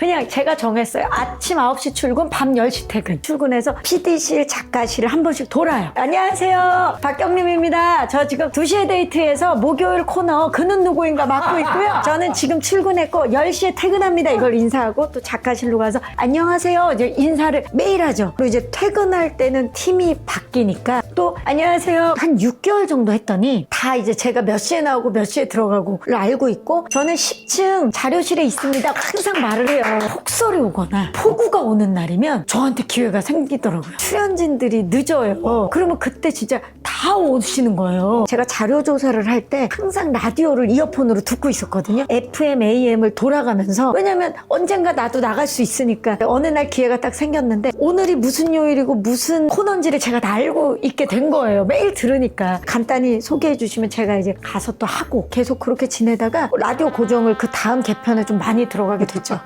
그냥 제가 정했어요. 아침 9시 출근, 밤 10시 퇴근. 출근해서 PD실, 작가실을 한 번씩 돌아요. 안녕하세요. 박경림입니다. 저 지금 2시에 데이트에서 목요일 코너 그는 누구인가 맡고 있고요. 저는 지금 출근했고 10시에 퇴근합니다. 이걸 인사하고 또 작가실로 가서 안녕하세요. 이제 인사를 매일 하죠. 그리고 이제 퇴근할 때는 팀이 바뀌니까 또 안녕하세요. 한 6개월 정도 했더니 다 이제 제가 몇 시에 나오고 몇 시에 들어가고를 알고 있고 저는 10층 자료실에 있습니다. 항상 말을 해요. 폭설이 오거나 폭우가 오는 날이면 저한테 기회가 생기더라고요. 출연진들이 늦어요. 그러면 그때 진짜 다 오시는 거예요. 제가 자료 조사를 할 때 항상 라디오를 이어폰으로 듣고 있었거든요. FM, AM을 돌아가면서 왜냐면 언젠가 나도 나갈 수 있으니까 어느 날 기회가 딱 생겼는데 오늘이 무슨 요일이고 무슨 코너인지를 제가 다 알고 있게 된 거예요. 매일 들으니까 간단히 소개해 주시면 제가 이제 가서 또 하고 계속 그렇게 지내다가 라디오 고정을 그 다음 개편에 좀 많이 들어가게 됐죠.